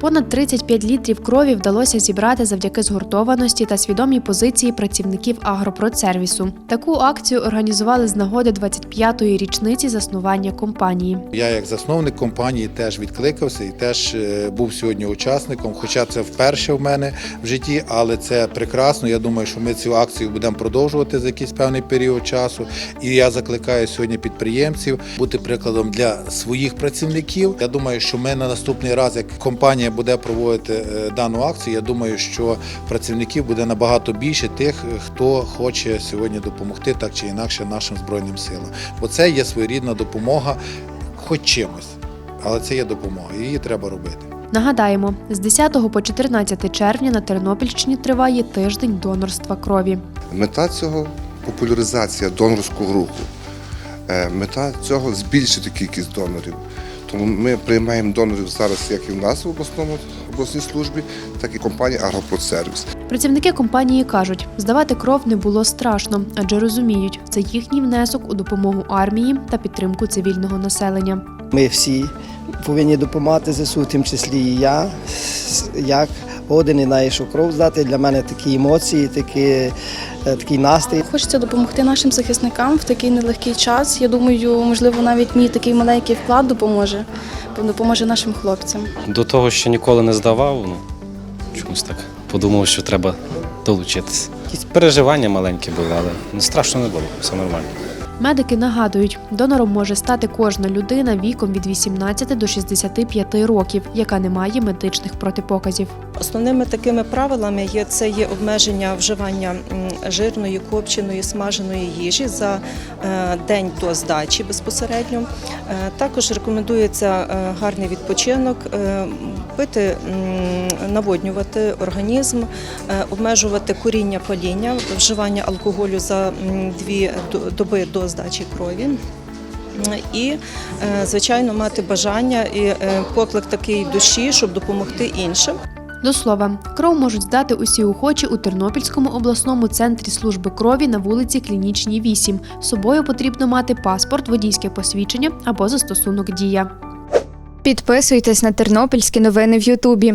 Понад 35 літрів крові вдалося зібрати завдяки згуртованості та свідомій позиції працівників агропродсервісу. Таку акцію організували з нагоди 25-ї річниці заснування компанії. Я, як засновник компанії, теж відкликався і теж е, був сьогодні учасником. Хоча це вперше в мене в житті, але це прекрасно. Я думаю, що ми цю акцію будемо продовжувати за якийсь певний період часу. І я закликаю сьогодні підприємців бути прикладом для своїх працівників. Я думаю, що ми на наступний раз, як компанія буде проводити е, дану акцію, я думаю, що працівників буде набагато більше тих, хто хоче сьогодні допомогти так чи інакше нашим збройним силам. Бо це є своєрідна допомога, хоч чимось, але це є допомога, і її треба робити. Нагадаємо, з 10 по 14 червня на Тернопільщині триває тиждень донорства крові. Мета цього популяризація донорського руху. Е, Мета цього збільшити кількість донорів. Тому ми приймаємо донорів зараз як і в нас в обласному обласній службі, так і компанія Агропродсервіс. Працівники компанії кажуть, здавати кров не було страшно, адже розуміють, це їхній внесок у допомогу армії та підтримку цивільного населення. Ми всі повинні допомагати ЗСУ, в тим числі і я. Як один і знаю, кров здати для мене такі емоції, такі, е, такий настрій. Хочеться допомогти нашим захисникам в такий нелегкий час. Я думаю, можливо, навіть мій такий маленький вклад допоможе, допоможе нашим хлопцям. До того, що ніколи не здавав, ну чомусь так подумав, що треба долучитися. Якісь переживання маленькі були, але страшно не було, все нормально. Медики нагадують, донором може стати кожна людина віком від 18 до 65 років, яка не має медичних протипоказів. Основними такими правилами є це є обмеження вживання жирної, копченої, смаженої їжі за е, день до здачі безпосередньо. Е, Також рекомендується е, гарний відпочинок, пити, наводнювати організм, обмежувати куріння, паління, вживання алкоголю за дві доби до здачі крові. І, е, звичайно, мати бажання і е, поклик такий душі, щоб допомогти іншим. До слова, кров можуть здати усі охочі у Тернопільському обласному центрі служби крові на вулиці Клінічній 8. З собою потрібно мати паспорт, водійське посвідчення або застосунок дія. Підписуйтесь на тернопільські новини в Ютубі.